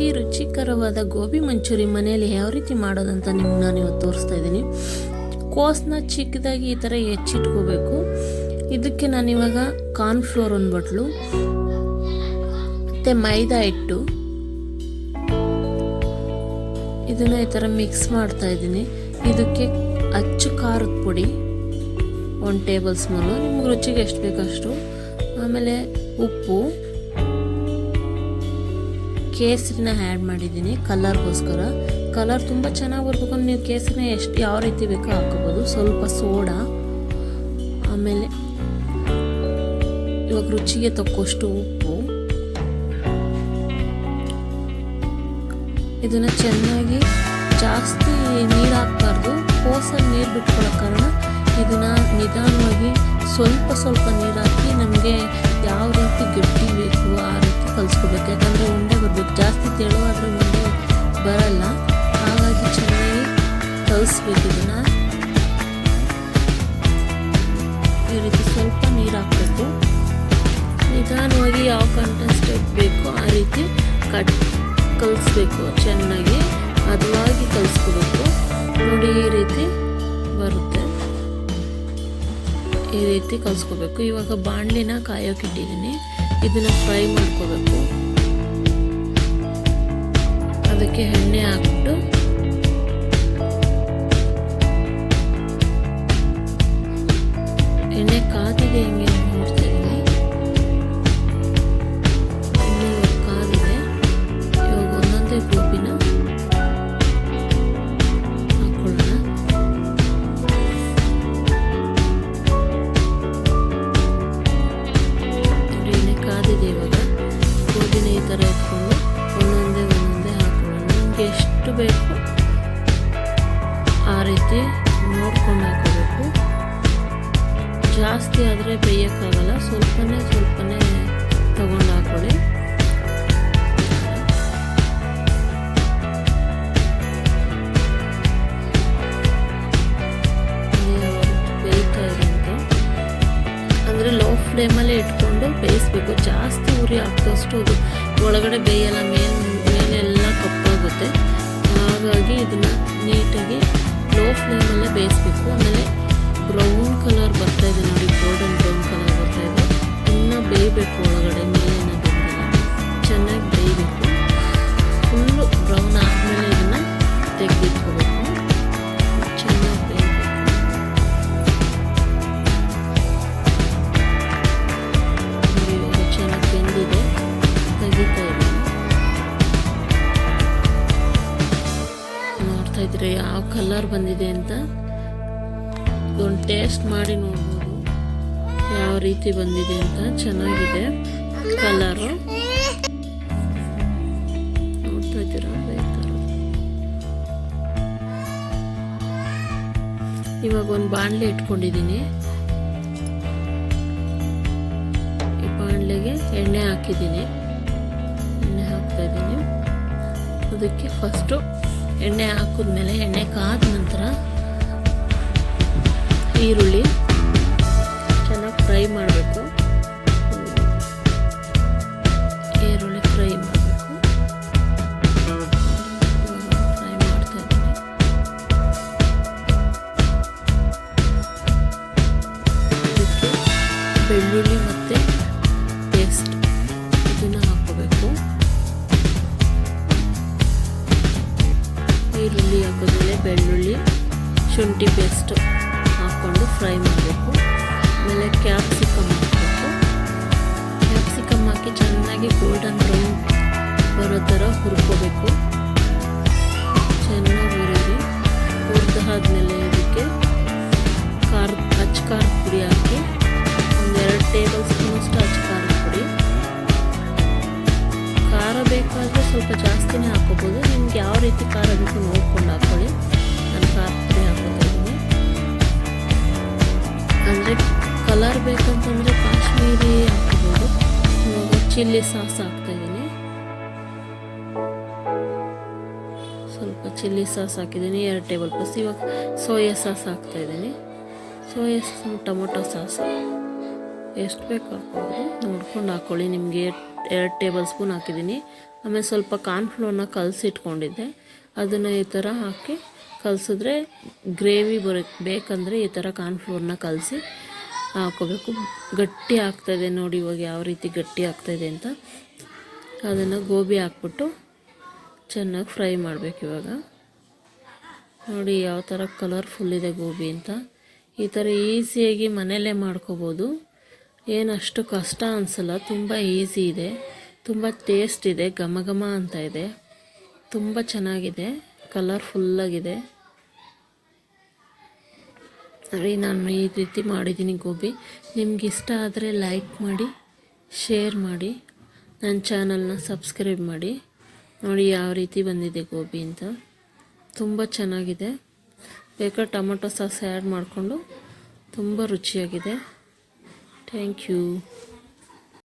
ಬಿಸಿ ರುಚಿಕರವಾದ ಗೋಬಿ ಮಂಚೂರಿ ಮನೆಯಲ್ಲಿ ಯಾವ ರೀತಿ ಮಾಡೋದಂತ ನಿಮ್ಗೆ ನಾನು ಇವತ್ತು ತೋರಿಸ್ತಾ ಇದ್ದೀನಿ. ಕೋಸ್ನ ಚಿಕ್ಕದಾಗಿ ಈ ಥರ ಹೆಚ್ಚಿಟ್ಕೋಬೇಕು. ಇದಕ್ಕೆ ನಾನಿವಾಗ ಕಾರ್ನ್ಫ್ಲೋರ್ ಒಂದು ಬಟ್ಲು, ಮತ್ತು ಮೈದಾ ಹಿಟ್ಟು. ಇದನ್ನು ಈ ಥರ ಮಿಕ್ಸ್ ಮಾಡ್ತಾ ಇದ್ದೀನಿ. ಇದಕ್ಕೆ ಅಚ್ಚು ಖಾರದ ಪುಡಿ, ಒಂದು ಟೇಬಲ್ ಸ್ಪೂನು. ನಿಮ್ಗೆ ರುಚಿಗೆ ಎಷ್ಟು ಬೇಕಷ್ಟು. ಆಮೇಲೆ ಉಪ್ಪು. ಕೇಸರಿನ ಆ್ಯಡ್ ಮಾಡಿದ್ದೀನಿ ಕಲರ್ಗೋಸ್ಕರ ಕಲರ್ ತುಂಬ ಚೆನ್ನಾಗಿ ಬರಬೇಕು ನೀವು ಕೇಸರಿನ ಎಷ್ಟು ಯಾವ ರೀತಿ ಬೇಕೋ ಹಾಕೋಬೋದು ಸ್ವಲ್ಪ ಸೋಡಾ, ಆಮೇಲೆ ಇವಾಗ ರುಚಿಗೆ ತಕ್ಕಷ್ಟು ಉಪ್ಪು. ಇದನ್ನು ಚೆನ್ನಾಗಿ ಜಾಸ್ತಿ ನೀರು ಹಾಕ್ಬಾರ್ದು. ಕೋಸಲ್ಲಿ ನೀರು ಬಿಟ್ಕೊಳ್ಳೋ ಕಾರಣ ಇದನ್ನು ನಿಧಾನವಾಗಿ ಸ್ವಲ್ಪ ಸ್ವಲ್ಪ ನೀರು ಹಾಕಿ ನಮಗೆ ಯಾವ ರೀತಿ ಗಟ್ಟಿ ಬೇಕು, ಆ ರೀತಿ ಕಲಿಸ್ಕೋಬೇಕು. ಯಾಕಂದರೆ ಉಂಡೆ ಬರಬೇಕು. ಜಾಸ್ತಿ ತೆಳುವಾದರೆ ಉಂಡೆ ಬರಲ್ಲ. ಹಾಗಾಗಿ ಚೆನ್ನಾಗಿ ಕಲಿಸ್ಬೇಕು ಇದನ್ನು. ಈ ರೀತಿ ಸ್ವಲ್ಪ ನೀರು ಹಾಕಬೇಕು. ನಿಧಾನವಾಗಿ ಯಾವ ಕಂಟೆಸ್ಟೆಂಟ್ ಬೇಕು ಆ ರೀತಿ ಕಟ್ ಕಲಿಸ್ಬೇಕು ಚೆನ್ನಾಗಿ. ಹದವಾಗಿ ಕಲಿಸ್ಕೋಬೇಕು. ನೋಡಿ ಈ ರೀತಿ ರೀತಿ ಕಲಿಸ್ಕೋಬೇಕು. ಇವಾಗ ಬಾಣಲಿನ ಕಾಯೋಕೆ ಇಟ್ಟಿದ್ದೀನಿ. ಇದನ್ನ ಫ್ರೈ ಮಾಡ್ಕೋಬೇಕು. ಅದಕ್ಕೆ ಎಣ್ಣೆ ಹಾಕ್ಬಿಟ್ಟು ಬೇಕು ಆ ರೀತಿ ನೋಡ್ಕೊಂಡು ಹಾಕೋಬೇಕು ಜಾಸ್ತಿ ಆದರೆ ಬೇಯೋಕ್ಕಾಗಲ್ಲ. ಸ್ವಲ್ಪನೇ ಸ್ವಲ್ಪನೇ ತಗೊಂಡು ಹಾಕೊಳ್ಳಿ ಅಂದರೆ ಲೋ ಫ್ಲೇಮಲ್ಲೇ ಇಟ್ಕೊಂಡು ಬೇಯಿಸ್ಬೇಕು. ಜಾಸ್ತಿ ಉರಿ ಹಾಕಿದಷ್ಟು ಒಳಗಡೆ ಬೇಯಲ್ಲ. ಮೇಲೆ ಮೇಲೆಲ್ಲ ಕಪ್ಪಾಗುತ್ತೆ ಹಾಗಾಗಿ ಇದನ್ನು ನೀಟಾಗಿ ಲೋ ಫ್ಲೇಮಲ್ಲೇ ಬೇಯಿಸ್ಬೇಕು. ಆಮೇಲೆ ಬ್ರೌನ್ ಕಲರ್ ಬರ್ತಾ ಇದೆ ನೋಡಿ ಗೋಲ್ಡನ್ ಬ್ರೌನ್ ಕಲರ್ ಬರ್ತಾ ಇದೆ. ಇನ್ನೂ ಬೇಯಬೇಕು ಒಳಗಡೆ ಮೇಲೆ ಚೆನ್ನಾಗಿ ಬೇಯಬೇಕು. ಫುಲ್ಲು ಬ್ರೌನ್ ಆದಮೇಲೆ ಯಾವ ಕಲರ್ ಬಂದಿದೆ ಅಂತ ಇದೊಂದು ಟೇಸ್ಟ್ ಮಾಡಿ ನೋಡ್ಬೋದು. ಯಾವ ರೀತಿ ಬಂದಿದೆ ಅಂತ ಚೆನ್ನಾಗಿದೆ ಕಲರು ನೋಡ್ತಾ ಇದ್ದೀರಾ? ಇವಾಗ ಒಂದು ಬಾಣಲೆ ಇಟ್ಕೊಂಡಿದ್ದೀನಿ. ಈ ಬಾಣಲೆಗೆ ಎಣ್ಣೆ ಹಾಕಿದ್ದೀನಿ. ಎಣ್ಣೆ ಹಾಕ್ತಾ ಇದ್ದೀನಿ. ಅದಕ್ಕೆ ಫಸ್ಟು ಎಣ್ಣೆ ಹಾಕಿದ್ಮೇಲೆ ಎಣ್ಣೆ ಕಾದ ನಂತರ ಈರುಳ್ಳಿ ಚೆನ್ನಾಗಿ ಫ್ರೈ ಮಾಡಬೇಕು. ಈರುಳ್ಳಿ ಫ್ರೈ ಮಾಡಬೇಕು. ಫ್ರೈ ಬೆಳ್ಳುಳ್ಳಿ ಮತ್ತು ಪೇಸ್ಟ್. ಬೆಳ್ಳುಳ್ಳಿ, ಶುಂಠಿ ಪೇಸ್ಟ್ ಹಾಕ್ಕೊಂಡು ಫ್ರೈ ಮಾಡಬೇಕು. ಆಮೇಲೆ ಕ್ಯಾಪ್ಸಿಕಮ್ ಹಾಕಬೇಕು. ಕ್ಯಾಪ್ಸಿಕಮ್ ಹಾಕಿ ಚೆನ್ನಾಗಿ ಗೋಲ್ಡನ್ ಬ್ರೌನ್ ಬರೋ ಥರ ಹುರ್ಕೋಬೇಕು. ಚೆನ್ನಾಗಿ ಹುರಿದು ಹುರಿದಾದ್ಮೇಲೆ ಇದಕ್ಕೆ ಖಾರ, ಅಚ್ಚ ಖಾರದ ಪುಡಿ ಹಾಕಿ ಒಂದೆರಡು ಟೇಬಲ್ ಸ್ಪೂನಷ್ಟು ಅಚ್ಚ ಪುಡಿ. ಖಾರ ಬೇಕಾದರೆ ಸ್ವಲ್ಪ ಜಾಸ್ತಿನೇ ಹಾಕೋಬೋದು. ನಿಮ್ಗೆ ಯಾವ ರೀತಿ ಖಾರ ಬೇಕು ನೋಡ್ಕೊಂಡು ಹಾಕೊಳ್ಳಿ ನಾನು ಖಾರ ಪುಡಿ ಹಾಕೋತಾ ಇದ್ದೀನಿ. ಅಂದರೆ ಕಲರ್ ಬೇಕಂತಂದರೆ ಕಾಶ್ಮೀರಿ ಹಾಕೋಬೋದು. ಇವಾಗ ಚಿಲ್ಲಿ ಸಾಸ್ ಹಾಕ್ತಾ ಇದ್ದೀನಿ. ಸ್ವಲ್ಪ ಚಿಲ್ಲಿ ಸಾಸ್ ಹಾಕಿದ್ದೀನಿ. ಎರಡು ಟೇಬಲ್ ಪ್ಲಸ್ ಇವಾಗ ಸೋಯಾ ಸಾಸ್ ಹಾಕ್ತಾ ಇದ್ದೀನಿ. Soya sauce, tomato sauce. ಎಷ್ಟು ಬೇಕು ಹಾಕ್ಬೋದು. ನೋಡ್ಕೊಂಡು ಹಾಕ್ಕೊಳ್ಳಿ ನಿಮಗೆ ಎರಡು ಟೇಬಲ್ ಸ್ಪೂನ್ ಹಾಕಿದ್ದೀನಿ. ಆಮೇಲೆ ಸ್ವಲ್ಪ ಕಾರ್ನ್ಫ್ಲೋರ್ನ ಕಲಸಿಟ್ಕೊಂಡಿದ್ದೆ. ಅದನ್ನು ಈ ಥರ ಹಾಕಿ ಕಲಸಿದ್ರೆ ಗ್ರೇವಿ ಬರ, ಬೇಕಂದರೆ ಈ ಥರ ಕಾರ್ನ್ಫ್ಲೋರ್ನ ಕಲಸಿ ಹಾಕೋಬೇಕು. ಗಟ್ಟಿ ಆಗ್ತಾಯಿದೆ ನೋಡಿ ಇವಾಗ ಯಾವ ರೀತಿ ಗಟ್ಟಿ ಆಗ್ತಾಯಿದೆ ಅಂತ. ಅದನ್ನು ಗೋಬಿ ಹಾಕ್ಬಿಟ್ಟು ಚೆನ್ನಾಗಿ ಫ್ರೈ ಮಾಡಬೇಕು ಇವಾಗ. ನೋಡಿ ಯಾವ ಥರ ಕಲರ್ಫುಲ್ ಇದೆ ಗೋಬಿ ಅಂತ. ಈ ಥರ ಈಸಿಯಾಗಿ ಮನೆಯಲ್ಲೇ ಮಾಡ್ಕೋಬೋದು. ಏನು ಅಷ್ಟು ಕಷ್ಟ ಅನಿಸಲ್ಲ, ತುಂಬ ಈಸಿ ಇದೆ. ತುಂಬ ಟೇಸ್ಟ್ ಇದೆ, ಘಮ ಘಮ ಅಂತ ಇದೆ. ತುಂಬ ಚೆನ್ನಾಗಿದೆ ಕಲರ್ಫುಲ್ಲಾಗಿದೆ ಸರಿ ನಾನು ಈ ರೀತಿ ಮಾಡಿದ್ದೀನಿ ಗೋಬಿ. ನಿಮ್ಗೆ ಇಷ್ಟ ಆದರೆ ಲೈಕ್ ಮಾಡಿ ಶೇರ್ ಮಾಡಿ. ನನ್ನ ಚಾನಲ್ನ ಸಬ್ಸ್ಕ್ರೈಬ್ ಮಾಡಿ. ನೋಡಿ, ಯಾವ ರೀತಿ ಬಂದಿದೆ ಗೋಬಿ ಅಂತ. ತುಂಬ ಚೆನ್ನಾಗಿದೆ. ಬೇಕಾದ್ರೆ ಟೊಮೊಟೊ ಸಾಸ್ ಆ್ಯಡ್ ಮಾಡಿಕೊಂಡು, ತುಂಬ ರುಚಿಯಾಗಿದೆ. Thank you